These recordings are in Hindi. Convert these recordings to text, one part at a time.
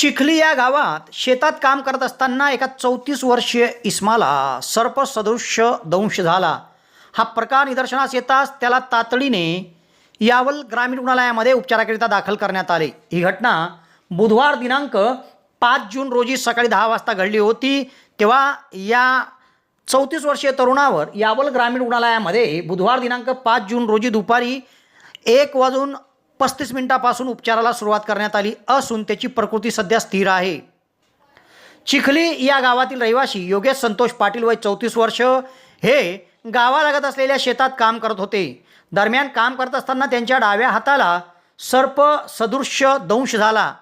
चिखली या गावात शेतात काम करत असताना एका चौतीस वर्षीय इस्माला सर्पसदृश्य दंश झाला. हा प्रकार निदर्शनास येताच त्याला तातडीने यावल ग्रामीण रुग्णालयामध्ये उपचाराकरिता दाखल करण्यात आले. ही घटना बुधवार दिनांक पाच जून रोजी सकाळी दहा वाजता घडली होती. तेव्हा या चौतीस वर्षीय तरुणावर यावल ग्रामीण रुग्णालयामध्ये बुधवार दिनांक पाच जून रोजी दुपारी एक वाजून पस्तीस मिनिटापासून उपचाराला सुरुवात करण्यात आली असून त्याची प्रकृती सध्या स्थिर आहे. चिखली या गावातील रहिवासी योगेश संतोष पाटील वय चौतीस वर्ष हे गावालगत असलेल्या शेतात काम करत होते. दरम्यान काम करत असताना त्यांच्या डाव्या हाताला सर्प सदृश्य दंश झाला.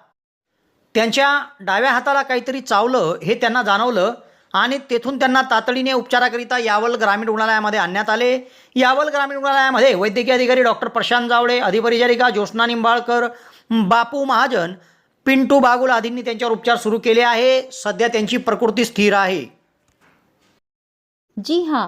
त्यांच्या डाव्या हाताला काहीतरी चावलं हे त्यांना जाणवलं. आणि तेथून त्यांना तातडीने उपचाराकरिता यावल ग्रामीण रुग्णालयामध्ये आणण्यात आले. यावल ग्रामीण रुग्णालयामध्ये वैद्यकीय अधिकारी डॉक्टर प्रशांत जावळे अधिपरिचारिका ज्योत्स्ना निंबाळकर बापू महाजन पिंटू बागुल आदींनी त्यांच्यावर उपचार सुरू केले आहे. सध्या त्यांची प्रकृती स्थिर आहे. जी हां